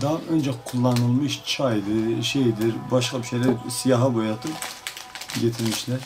Daha önce kullanılmış çaydır, şeydir, başka bir şeyler siyaha boyatıp getirmişler.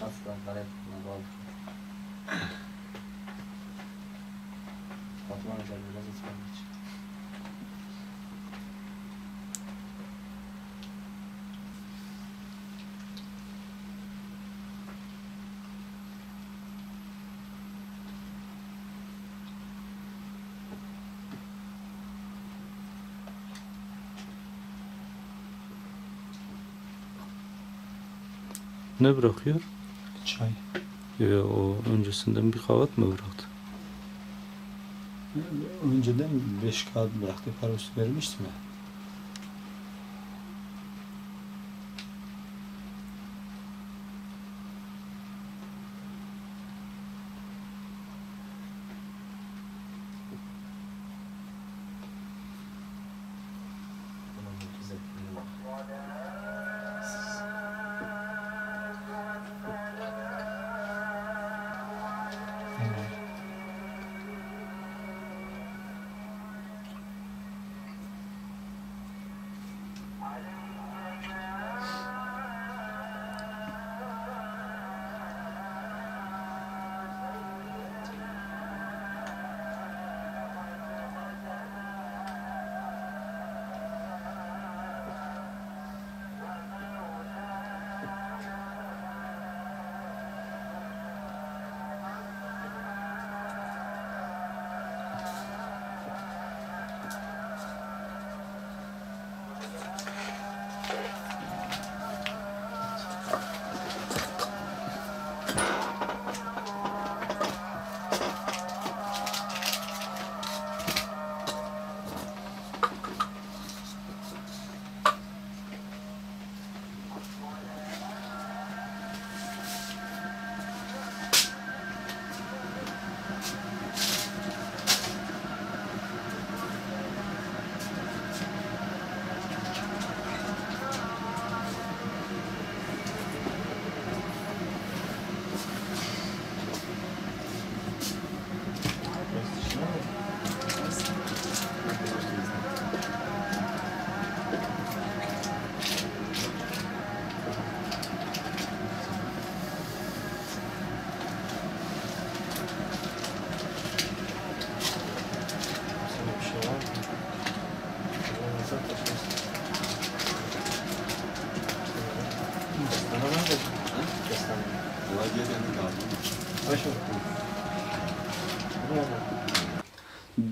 Çatılar hep bunlar oldu. Fatma Hoca biraz ısmarlamış. Ne bırakıyor? Çay. Ya o öncesinden bir kavat mı bıraktı? Önceden 5 kağıt bıraktı, parası vermiştim ya.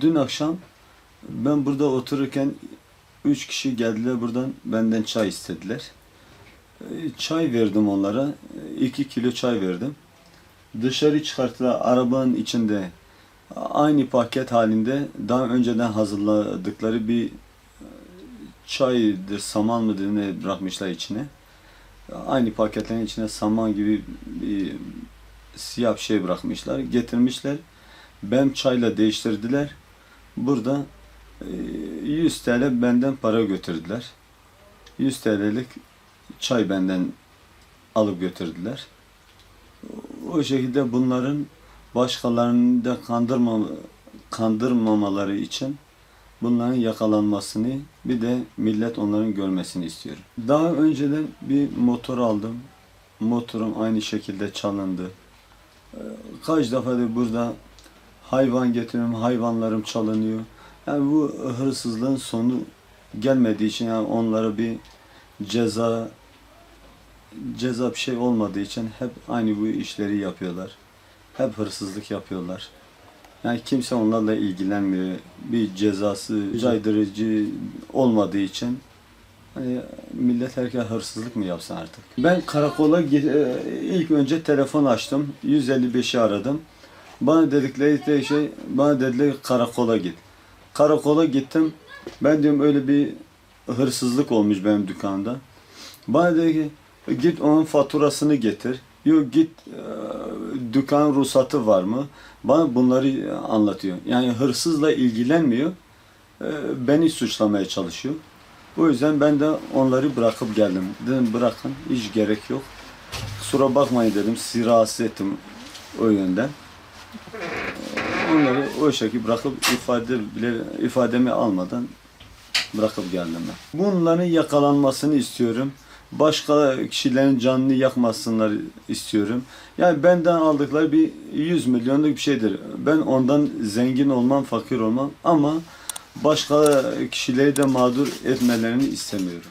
Dün akşam ben burada otururken üç kişi geldiler buradan benden çay istediler. Çay verdim onlara. Ee, iki kilo çay verdim. Dışarı çıkarttılar arabanın içinde aynı paket halinde daha önceden hazırladıkları bir çaydır, saman mıdır ne bırakmışlar içine. Aynı paketlerin içine saman gibi bir siyah bir şey bırakmışlar. Getirmişler. Ben çayla değiştirdiler. Burada e, 100 TL benden para götürdüler. 100 TL'lik çay benden alıp götürdüler. O şekilde bunların başkalarını da kandırma, kandırmamaları için bunların yakalanmasını bir de millet onların görmesini istiyorum. Daha önceden bir motor aldım. Motorum aynı şekilde çalındı. Ee, Kaç defadır burada hayvan getiriyorum, hayvanlarım çalınıyor. Yani bu hırsızlığın sonu gelmediği için yani onlara bir ceza ceza bir şey olmadığı için hep aynı bu işleri yapıyorlar. Hep hırsızlık yapıyorlar. Yani kimse onlarla ilgilenmiyor. Bir cezası caydırıcı olmadığı için hani millet herkes hırsızlık mı yapsın artık? Ben karakola e, ilk önce telefon açtım. 155'i aradım. Bana dedikleri de şey, bana dediler karakola git. Karakola gittim. Ben diyorum öyle bir hırsızlık olmuş benim dükkanda. Bana dedi ki git onun faturasını getir. Yok git e, dükkan ruhsatı var mı? Bana bunları anlatıyor. Yani hırsızla ilgilenmiyor. e, Beni suçlamaya çalışıyor. O yüzden ben de onları bırakıp geldim. Dedim bırakın hiç gerek yok. Kusura bakmayın dedim. Sizi rahatsız ettim o yönden. E, Onları o şekilde bırakıp ifade bile ifademi almadan bırakıp geldim ben. Bunların yakalanmasını istiyorum. Başka kişilerin canını yakmasınlar istiyorum. Yani benden aldıkları bir 100 milyonluk bir şeydir. Ben ondan zengin olmam, fakir olmam ama başka kişileri de mağdur etmelerini istemiyorum.